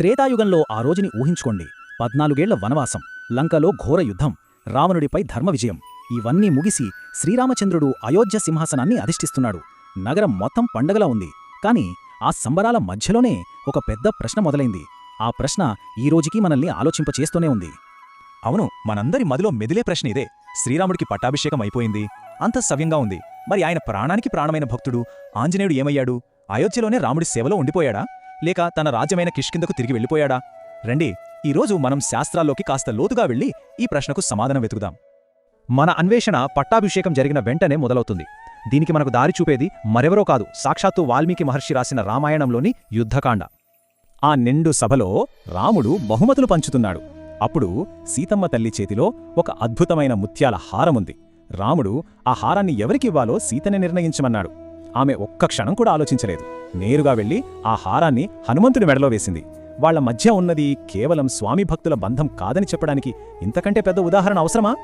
త్రేతాయుగంలో ఆ రోజుని ఊహించుకోండి. పద్నాలుగేళ్ళ వనవాసం లంకలో ఘోర యుద్ధం రావణుడిపై ధర్మ విజయం. ఇవన్నీ ముగిసి శ్రీరామచంద్రుడు అయోధ్య సింహాసనాన్ని అధిష్ఠిస్తున్నాడు. నగరం మొత్తం పండగలా ఉంది. కాని ఆ సంబరాల మధ్యలోనే ఒక పెద్ద ప్రశ్న మొదలైంది. ఆ ప్రశ్న ఈ మనల్ని ఆలోచింపచేస్తూనే ఉంది. అవును మనందరి మదిలో మెదిలే ప్రశ్న ఇదే. శ్రీరాముడికి పట్టాభిషేకం అయిపోయింది. అంత సవ్యంగా ఉంది. మరి ఆయన ప్రాణానికి ప్రాణమైన భక్తుడు ఆంజనేయుడు ఏమయ్యాడు? అయోధ్యలోనే రాముడి సేవలో ఉండిపోయాడా? లేక తన రాజ్యమైన కిష్కిందకు తిరిగి వెళ్ళిపోయాడా? రండి ఈరోజు మనం శాస్త్రాల్లోకి కాస్త లోతుగా వెళ్ళి ఈ ప్రశ్నకు సమాధానం వెతుకుదాం. మన అన్వేషణ పట్టాభిషేకం జరిగిన వెంటనే మొదలవుతుంది. దీనికి మనకు దారి చూపేది మరెవరో కాదు సాక్షాత్తు వాల్మీకి మహర్షి రాసిన రామాయణంలోని యుద్ధకాండ. ఆ నిండు సభలో రాముడు బహుమతులు పంచుతున్నాడు. అప్పుడు సీతమ్మ తల్లి చేతిలో ఒక అద్భుతమైన ముత్యాల హారముంది. రాముడు ఆ హారాన్ని ఎవరికివ్వాలో సీతనే నిర్ణయించమన్నాడు. ఆమె ఒక్క క్షణం కూడా ఆలోచించలేదు. నేరుగా వెళ్ళి ఆ హారాన్ని హనుమంతుడి మెడలో వేసింది. వాళ్ళ మధ్య ఉన్నది కేవలం స్వామి భక్తుల బంధం కాదని చెప్పడానికి ఇంతకంటే పెద్ద ఉదాహరణ అవసరమా?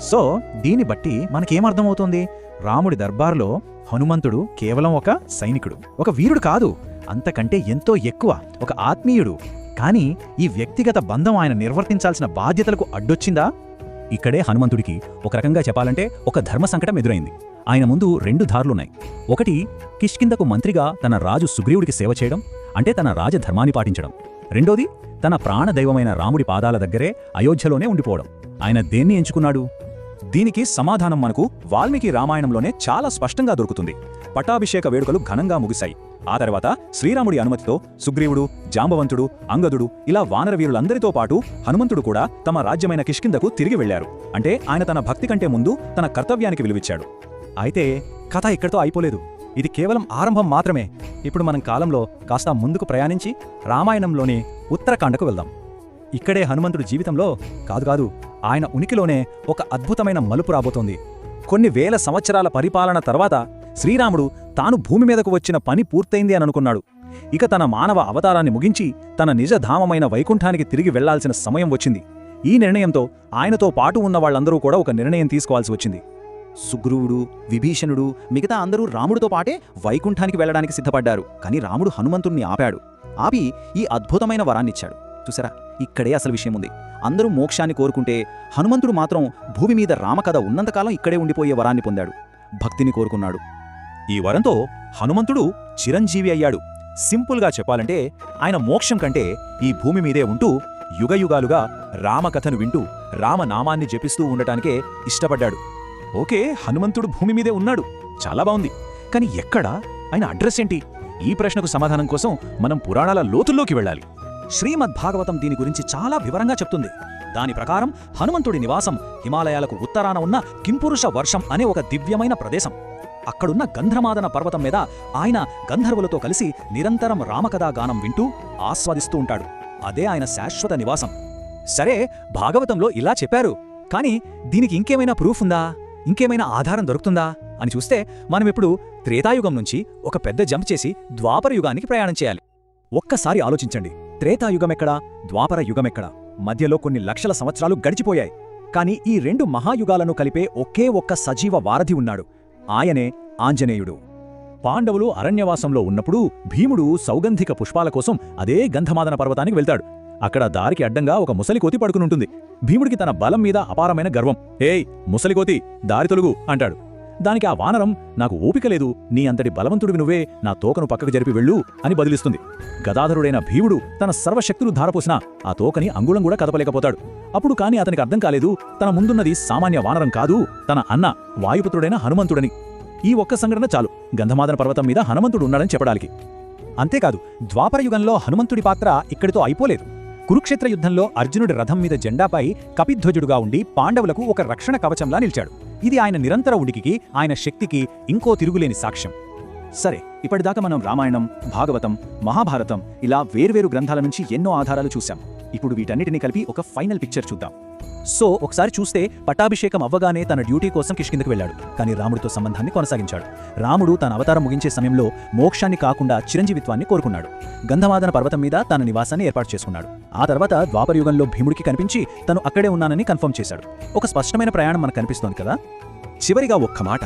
సో దీన్ని బట్టి మనకేమర్థమవుతోంది? రాముడి దర్బార్లో హనుమంతుడు కేవలం ఒక సైనికుడు ఒక వీరుడు కాదు. అంతకంటే ఎంతో ఎక్కువ ఒక ఆత్మీయుడు. కాని ఈ వ్యక్తిగత బంధం ఆయన నిర్వర్తించాల్సిన బాధ్యతలకు అడ్డొచ్చిందా? ఇక్కడే హనుమంతుడికి ఒక రకంగా చెప్పాలంటే ఒక ధర్మ సంకటం ఎదురైంది. ఆయన ముందు రెండు దారులున్నాయి ఒకటి కిష్కిందకు మంత్రిగా తన రాజు సుగ్రీవుడికి సేవ చేయడం అంటే తన రాజధర్మాన్ని పాటించడం. రెండోది తన ప్రాణదైవమైన రాముడి పాదాల దగ్గరే అయోధ్యలోనే ఉండిపోవడం. ఆయన దేన్ని ఎంచుకున్నాడు? దీనికి సమాధానం మనకు వాల్మీకి రామాయణంలోనే చాలా స్పష్టంగా దొరుకుతుంది. పట్టాభిషేక వేడుకలు ఘనంగా ముగిశాయి. ఆ తర్వాత శ్రీరాముడి అనుమతితో సుగ్రీవుడు జాంబవంతుడు అంగదుడు ఇలా వానరవీరులందరితో పాటు హనుమంతుడు కూడా తమ రాజ్యమైన కిష్కిందకు తిరిగి వెళ్ళారు అంటే ఆయన తన భక్తి కంటే ముందు తన కర్తవ్యానికి విలువిచ్చాడు. అయితే కథ ఇక్కడితో అయిపోలేదు. ఇది కేవలం ఆరంభం మాత్రమే. ఇప్పుడు మనం కాలంలో కాస్త ముందుకు ప్రయాణించి రామాయణంలోని ఉత్తరాఖండకు వెళ్దాం. ఇక్కడే హనుమంతుడి జీవితంలో కాదు కాదు ఆయన ఉనికిలోనే ఒక అద్భుతమైన మలుపు రాబోతోంది. కొన్ని వేల సంవత్సరాల పరిపాలన తర్వాత శ్రీరాముడు తాను భూమి మీదకు వచ్చిన పని పూర్తయింది అని అనుకున్నాడు. ఇక తన మానవ అవతారాన్ని ముగించి తన నిజధామమైన వైకుంఠానికి తిరిగి వెళ్ళాల్సిన సమయం వచ్చింది. ఈ నిర్ణయంతో ఆయనతో పాటు ఉన్న వాళ్ళందరూ కూడా ఒక నిర్ణయం తీసుకోవాల్సి వచ్చింది. సుగ్రీవుడు విభీషణుడు మిగతా అందరూ రాముడితో పాటే వైకుంఠానికి వెళ్ళడానికి సిద్ధపడ్డారు. కానీ రాముడు హనుమంతుణ్ణి ఆపాడు. ఆపి ఈ అద్భుతమైన వరాన్నిచ్చాడు. చూసారా ఇక్కడే అసలు విషయం ఉంది అందరూ మోక్షాన్ని కోరుకుంటే హనుమంతుడు మాత్రం భూమి మీద రామకథ ఉన్నంతకాలం ఇక్కడే ఉండిపోయే వరాన్ని పొందాడు. భక్తిని కోరుకున్నాడు. ఈ వరంతో హనుమంతుడు చిరంజీవి అయ్యాడు. సింపుల్గా చెప్పాలంటే ఆయన మోక్షం కంటే ఈ భూమి మీదే ఉంటూ యుగయుగాలుగా రామకథను వింటూ రామనామాన్ని జపిస్తూ ఉండటానికే ఇష్టపడ్డాడు. ఓకే హనుమంతుడు భూమి మీదే ఉన్నాడు. చాలా బాగుంది కాని ఎక్కడా? ఆయన అడ్రస్ ఏంటి? ఈ ప్రశ్నకు సమాధానం కోసం మనం పురాణాల లోతుల్లోకి వెళ్ళాలి. శ్రీమద్ భాగవతం దీని గురించి చాలా వివరంగా చెప్తుంది. దాని ప్రకారం హనుమంతుడి నివాసం హిమాలయాలకు ఉత్తరాన ఉన్న కింపురుష వర్షం అనే ఒక దివ్యమైన ప్రదేశం. అక్కడున్న గంధమాదన పర్వతం మీద ఆయన గంధర్వులతో కలిసి నిరంతరం రామకథా గానం వింటూ ఆస్వాదిస్తూ ఉంటాడు. అదే ఆయన శాశ్వత నివాసం. సరే భాగవతంలో ఇలా చెప్పారు. కాని దీనికి ఇంకేమైనా ప్రూఫ్ ఉందా? ఇంకేమైనా ఆధారం దొరుకుతుందా? అని చూస్తే మనమిప్పుడు త్రేతాయుగం నుంచి ఒక పెద్ద జంప్ చేసి ద్వాపర యుగానికి ప్రయాణం చేయాలి. ఒక్కసారి ఆలోచించండి. త్రేతాయుగమెక్కడా ద్వాపర యుగమెక్కడా మధ్యలో కొన్ని లక్షల సంవత్సరాలు గడిచిపోయాయి. కాని ఈ రెండు మహాయుగాలను కలిపే ఒకే ఒక్క సజీవ వారధి ఉన్నాడు. ఆయనే ఆంజనేయుడు. పాండవులు అరణ్యవాసంలో ఉన్నప్పుడు భీముడు సౌగంధిక పుష్పాల కోసం అదే గంధమాదన పర్వతానికి వెళ్తాడు. అక్కడ దారికి అడ్డంగా ఒక ముసలికోతి పడుకునుంటుంది. భీముడికి తన బలం మీద అపారమైన గర్వం. ఏయ్ ముసలికోతి దారి తొలుగు అంటాడు. దానికి ఆ వానరం నాకు ఓపిక లేదు నీ అంతటి బలవంతుడివి నువ్వే నా తోకను పక్కకు జరిపి వెళ్ళు అని బదిలిస్తుంది. గదాధరుడైన భీముడు తన సర్వశక్తులు ధారపోసినా ఆ తోకని అంగుళం కూడా కదపలేకపోతాడు. అప్పుడు కాని అతనికి అర్థం కాలేదు తన ముందున్నది సామాన్య వానరం కాదు తన అన్న వాయుపుత్రుడైన హనుమంతుడని. ఈ ఒక్క సంఘటన చాలు. గంధమాదన పర్వతం మీద హనుమంతుడు ఉన్నాడని చెప్పడానికి. అంతేకాదు ద్వాపరయుగంలో హనుమంతుడి పాత్ర ఇక్కడితో అయిపోలేదు. కురుక్షేత్ర యుద్ధంలో అర్జునుడి రథం మీద జెండాపై కపిధ్వజుడుగా ఉండి పాండవులకు ఒక రక్షణ కవచంలా నిలిచాడు. ఇది ఆయన నిరంతర ఉనికికి ఆయన శక్తికి ఇంకో తిరుగులేని సాక్ష్యం. సరే ఇప్పటిదాకా మనం రామాయణం భాగవతం మహాభారతం ఇలా వేర్వేరు గ్రంథాల నుంచి ఎన్నో ఆధారాలు చూశాం. ఇప్పుడు వీటన్నిటిని కలిపి ఒక ఫైనల్ పిక్చర్ చూద్దాం. సో ఒకసారి చూస్తే పట్టాభిషేకం అవ్వగానే తన డ్యూటీ కోసం కిష్కిందకు వెళ్ళాడు కానీ రాముడితో సంబంధాన్ని కొనసాగించాడు. రాముడు తన అవతారం ముగించే సమయంలో మోక్షాన్ని కాకుండా చిరంజీవిత్వాన్ని కోరుకున్నాడు. గంధమాదన పర్వతం మీద తన నివాసాన్ని ఏర్పాటు చేసుకున్నాడు. ఆ తర్వాత ద్వాపరయుగంలో భీముడికి కనిపించి తను అక్కడే ఉన్నానని కన్ఫర్మ్ చేశాడు. ఒక స్పష్టమైన ప్రయాణం మనకు కనిపిస్తోంది కదా? చివరిగా ఒక్క మాట.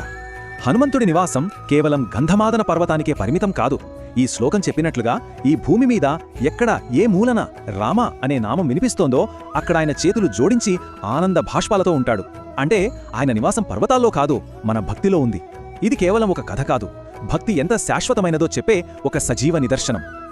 హనుమంతుడి నివాసం కేవలం గంధమాదన పర్వతానికే పరిమితం కాదు. ఈ శ్లోకం చెప్పినట్లుగా ఈ భూమి మీద ఎక్కడ ఏ మూలన రామ అనే నామం వినిపిస్తోందో అక్కడ ఆయన చేతులు జోడించి ఆనంద భాష్పాలతో ఉంటాడు. అంటే ఆయన నివాసం పర్వతాల్లో కాదు మన భక్తిలో ఉంది. ఇది కేవలం ఒక కథ కాదు. భక్తి ఎంత శాశ్వతమైనదో చెప్పే ఒక సజీవ నిదర్శనం.